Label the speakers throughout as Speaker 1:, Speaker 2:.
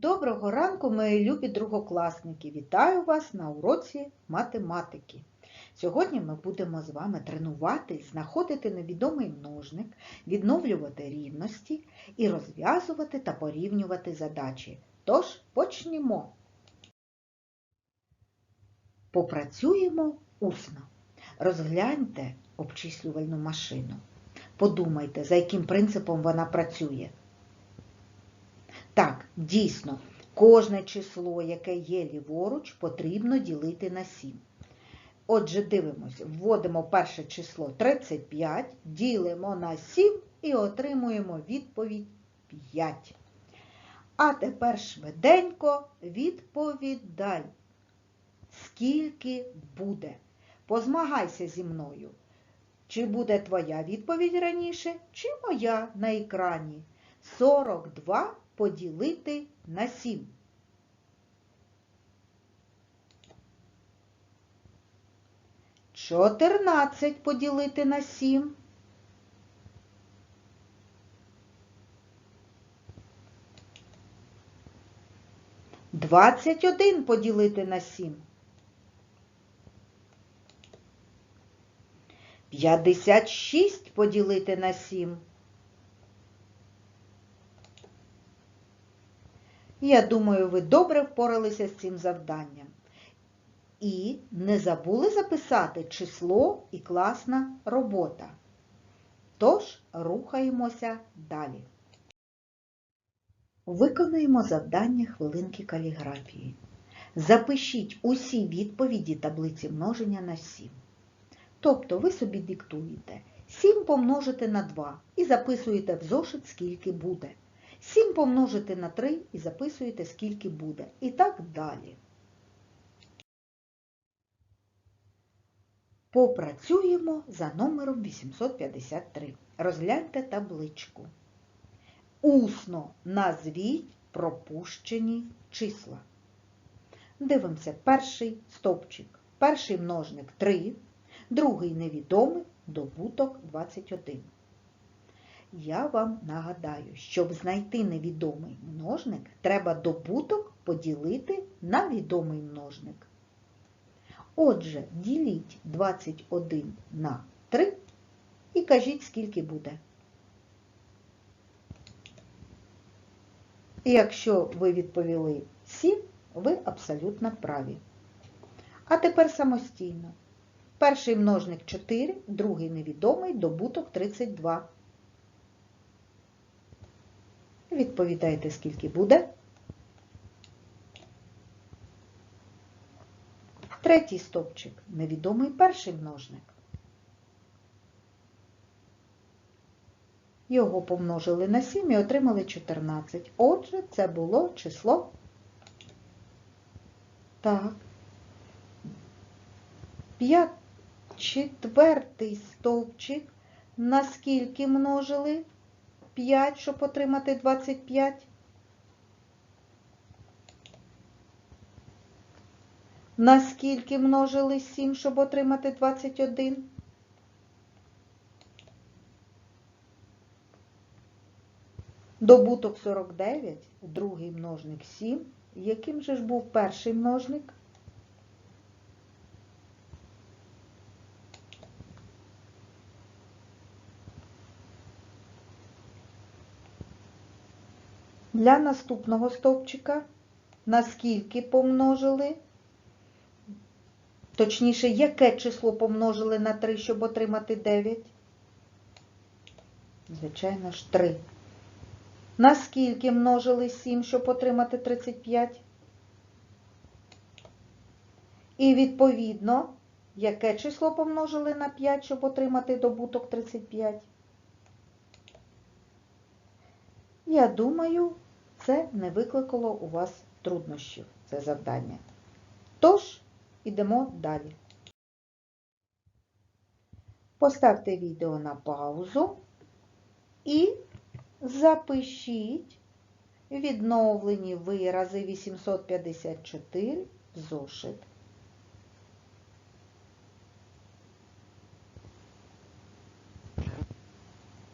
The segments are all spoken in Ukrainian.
Speaker 1: Доброго ранку, мої любі другокласники! Вітаю вас на уроці математики. Сьогодні ми будемо з вами тренуватись, знаходити невідомий множник, відновлювати рівності і розв'язувати та порівнювати задачі. Тож почнімо. Попрацюємо усно. Розгляньте обчислювальну машину. Подумайте, за яким принципом вона працює. Дійсно, кожне число, яке є ліворуч, потрібно ділити на 7. Отже, дивимося, вводимо перше число 35, ділимо на 7 і отримуємо відповідь 5. А тепер швиденько відповідай, скільки буде. Позмагайся зі мною. Чи буде твоя відповідь раніше, чи моя на екрані? 42 поділити на 7. Чотирнадцять поділити на 7. Двадцять один поділити на 7. П'ятдесят шість поділити на 7. Я думаю, ви добре впоралися з цим завданням. І не забули записати число і класна робота. Тож, рухаємося далі. Виконуємо завдання хвилинки каліграфії. Запишіть усі відповіді таблиці множення на 7. Тобто ви собі диктуєте 7 помножити на 2 і записуєте в зошит, скільки буде. 7 помножити на 3 і записуєте, скільки буде. І так далі. Попрацюємо за номером 853. Розгляньте табличку. Усно назвіть пропущені числа. Дивимося перший стовпчик. Перший множник 3, другий невідомий добуток 21. Я вам нагадаю, щоб знайти невідомий множник, треба добуток поділити на відомий множник. Отже, діліть 21 на 3 і кажіть, скільки буде. І якщо ви відповіли 7, ви абсолютно праві. А тепер самостійно. Перший множник 4, другий невідомий, добуток 32. Відповідайте, скільки буде. Третій стопчик. Невідомий перший множник. Його помножили на 7 і отримали 14. Отже, це було число. Так. П'ят... Четвертий стовпчик. На скільки множили? 5, щоб отримати 25. На скільки множили 7, щоб отримати 21? Добуток 49, другий множник 7. Яким же ж був перший множник? Для наступного стовпчика наскільки помножили, точніше, яке число помножили на 3, щоб отримати 9? Звичайно ж, 3. Наскільки множили 7, щоб отримати 35? І відповідно, яке число помножили на 5, щоб отримати добуток 35? Я думаю, це не викликало у вас труднощів, це завдання. Тож, ідемо далі. Поставте відео на паузу і запишіть відновлені вирази 854 в зошит.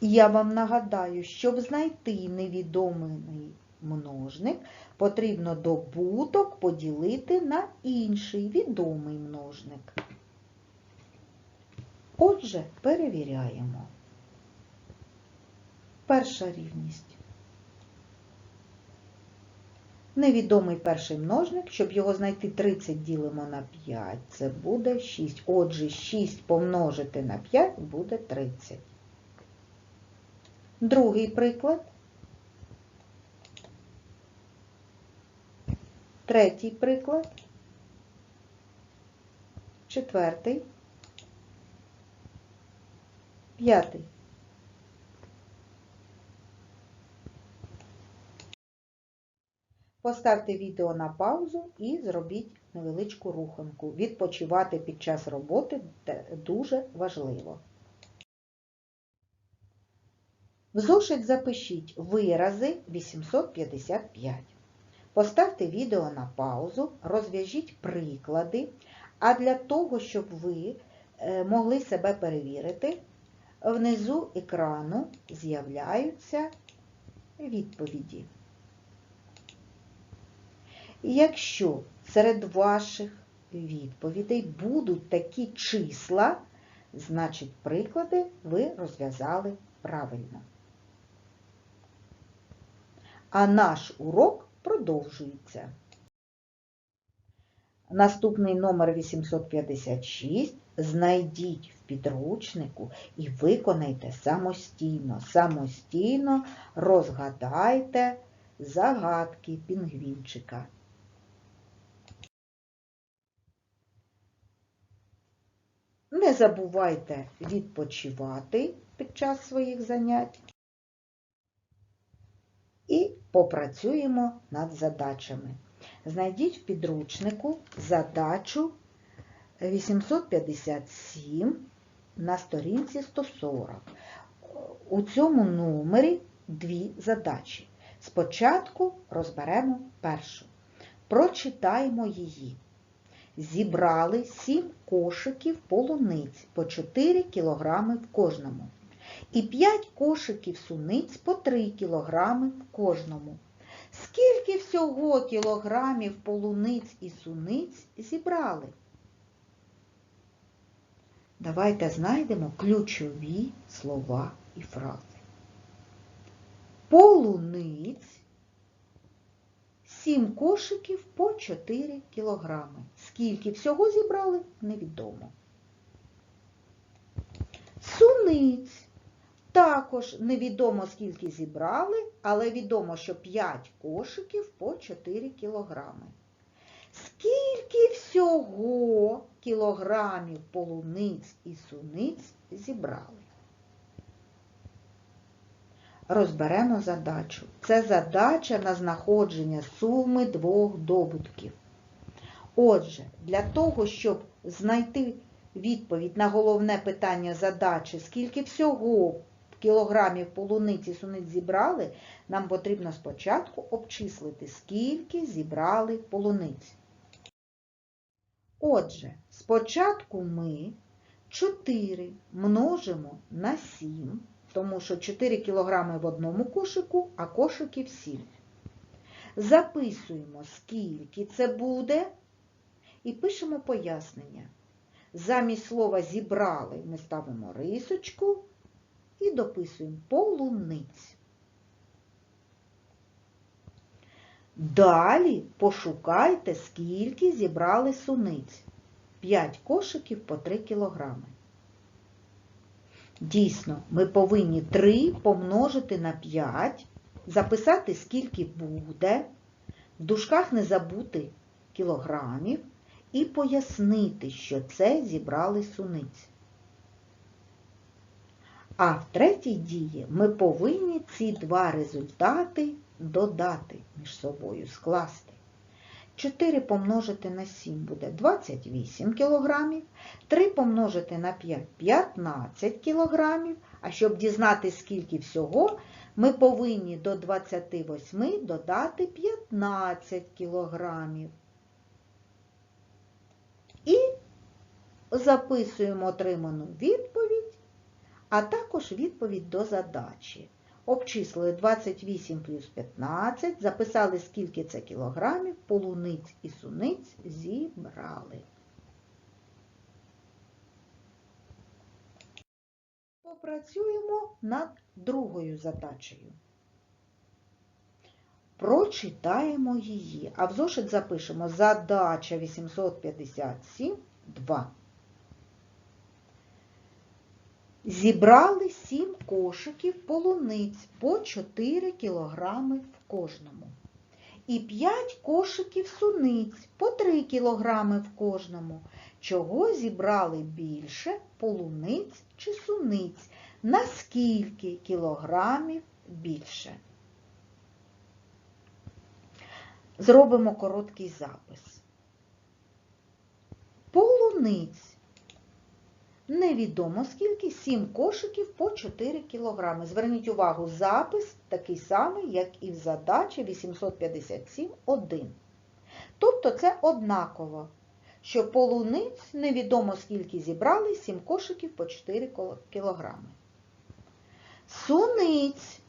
Speaker 1: Я вам нагадаю, щоб знайти невідомий множник, потрібно добуток поділити на інший відомий множник. Отже, перевіряємо. Перша рівність. Невідомий перший множник, щоб його знайти 30 ділимо на 5, це буде 6. Отже, 6 помножити на 5 буде 30. Другий приклад. Третій приклад. Четвертий. П'ятий. Поставте відео на паузу і зробіть невеличку руханку. Відпочивати під час роботи дуже важливо. В зошит запишіть вирази 855. Поставте відео на паузу, розв'яжіть приклади, а для того, щоб ви могли себе перевірити, внизу екрану з'являються відповіді. Якщо серед ваших відповідей будуть такі числа, значить приклади ви розв'язали правильно. А наш урок продовжується. Наступний номер 856 знайдіть в підручнику і виконайте самостійно. Самостійно розгадайте загадки пінгвінчика. Не забувайте відпочивати під час своїх занять і попрацюємо над задачами. Знайдіть в підручнику задачу 857 на сторінці 140. У цьому номері дві задачі. Спочатку розберемо першу. Прочитаємо її. Зібрали 7 кошиків полуниць по 4 кг в кожному. І 5 кошиків суниць по 3 кг в кожному. Скільки всього кілограмів полуниць і суниць зібрали? Давайте знайдемо ключові слова і фрази. Полуниць 7 кошиків по 4 кілограми. Скільки всього зібрали, невідомо. Суниць. Також невідомо, скільки зібрали, але відомо, що 5 кошиків по 4 кілограми. Скільки всього кілограмів полуниць і суниць зібрали? Розберемо задачу. Це задача на знаходження суми двох добутків. Отже, для того, щоб знайти відповідь на головне питання задачі, скільки всього кілограмів полуниці суниць зібрали, нам потрібно спочатку обчислити, скільки зібрали полуниць. Отже, спочатку ми 4 множимо на 7, тому що 4 кілограми в одному кошику, а кошиків 7. Записуємо, скільки це буде, і пишемо пояснення. Замість слова зібрали ми ставимо рисочку і дописуємо полуниць. Далі пошукайте, скільки зібрали суниць. 5 кошиків по 3 кілограми. Дійсно, ми повинні 3 помножити на 5, записати, скільки буде, в дужках не забути кілограмів і пояснити, що це зібрали суниць. А в третій дії ми повинні ці два результати додати між собою, скласти. 4 помножити на 7 буде 28 кг, 3 помножити на 5 – 15 кг, а щоб дізнати, скільки всього, ми повинні до 28 додати 15 кг. І записуємо отриману відповідь, а також відповідь до задачі. Обчислили 28 плюс 15, записали, скільки це кілограмів, полуниць і суниць зібрали. Попрацюємо над другою задачею. Прочитаємо її, а в зошит запишемо задача 857, 2. Зібрали 7 кошиків полуниць по 4 кілограми в кожному. І 5 кошиків суниць по 3 кілограми в кожному. Чого зібрали більше полуниць чи суниць? На скільки кілограмів більше? Зробимо короткий запис. Полуниць. Невідомо скільки, 7 кошиків по 4 кілограми. Зверніть увагу, запис такий самий, як і в задачі 857.1. Тобто це однаково, що полуниць невідомо скільки зібрали, 7 кошиків по 4 кілограми. Суниць.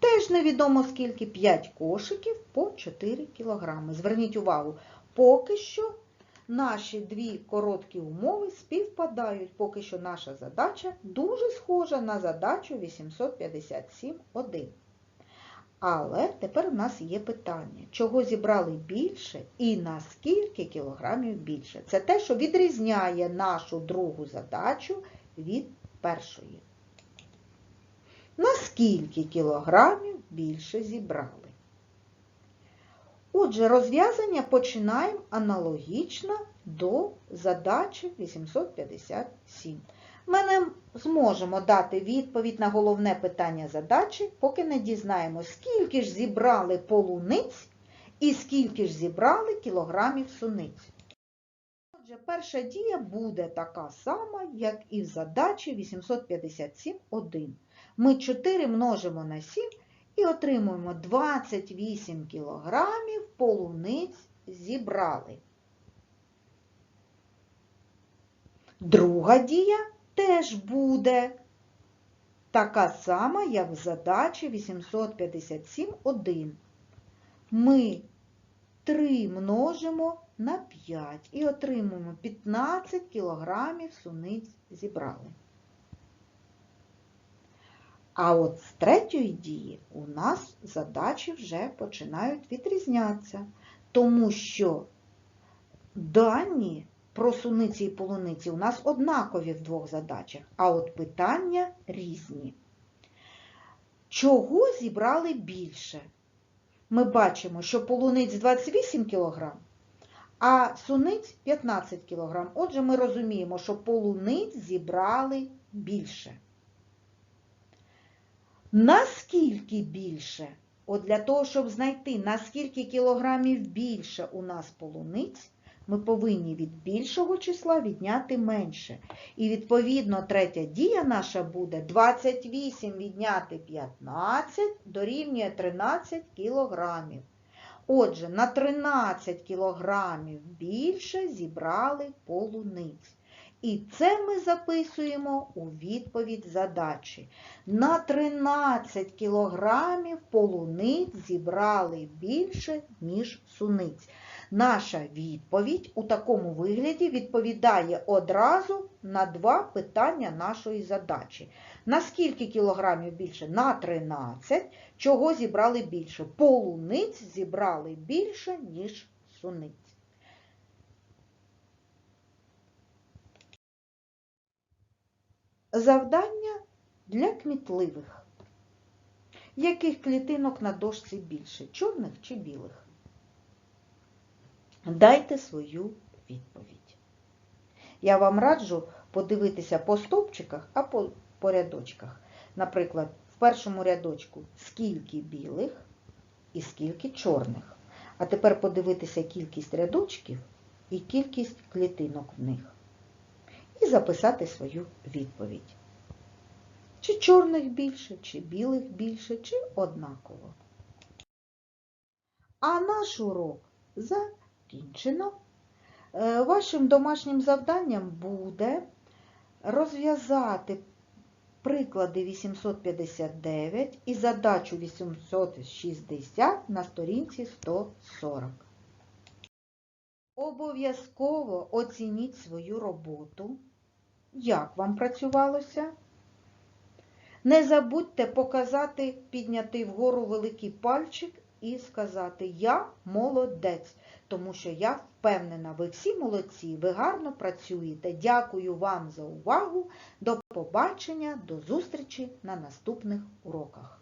Speaker 1: Теж невідомо скільки 5 кошиків по 4 кілограми. Зверніть увагу, поки що наші дві короткі умови співпадають, поки що наша задача дуже схожа на задачу 857.1. Але тепер у нас є питання, чого зібрали більше і на скільки кілограмів більше. Це те, що відрізняє нашу другу задачу від першої. На скільки кілограмів більше зібрали? Отже, розв'язання починаємо аналогічно до задачі 857. Ми не зможемо дати відповідь на головне питання задачі, поки не дізнаємося, скільки ж зібрали полуниць і скільки ж зібрали кілограмів суниць. Отже, перша дія буде така сама, як і в задачі 857.1. Ми 4 множимо на 7 і отримуємо 28 кілограмів полуниць зібрали. Друга дія теж буде така сама, як в задачі 857.1. Ми 3 множимо на 5 і отримуємо 15 кілограмів суниць зібрали. А от з третьої дії у нас задачі вже починають відрізнятися, тому що дані про суниці і полуниці у нас однакові в двох задачах, а от питання різні. Чого зібрали більше? Ми бачимо, що полуниць 28 кг, а суниць 15 кг. Отже, ми розуміємо, що полуниць зібрали більше. Наскільки більше? От для того, щоб знайти, наскільки кілограмів більше у нас полуниць, ми повинні від більшого числа відняти менше. І, відповідно, третя дія наша буде 28 відняти 15 дорівнює 13 кілограмів. Отже, на 13 кілограмів більше зібрали полуниць. І це ми записуємо у відповідь задачі. На 13 кілограмів полуниць зібрали більше, ніж суниць. Наша відповідь у такому вигляді відповідає одразу на два питання нашої задачі. На скільки кілограмів більше? На 13. Чого зібрали більше? Полуниць зібрали більше, ніж суниць. Завдання для кмітливих. Яких клітинок на дошці більше? Чорних чи білих? Дайте свою відповідь. Я вам раджу подивитися по стовпчиках, а по, по рядочках. Наприклад, в першому рядочку скільки білих і скільки чорних. А тепер подивитися кількість рядочків і кількість клітинок в них. І записати свою відповідь. Чи чорних більше, чи білих більше, чи однаково. А наш урок закінчено. Е, Вашим домашнім завданням буде розв'язати приклади 859 і задачу 860 на сторінці 140. Обов'язково оцініть свою роботу. Як вам працювалося? Не забудьте показати, підняти вгору великий пальчик і сказати Я молодець, тому що я впевнена, ви всі молодці, ви гарно працюєте. Дякую вам за увагу. До побачення, до зустрічі на наступних уроках.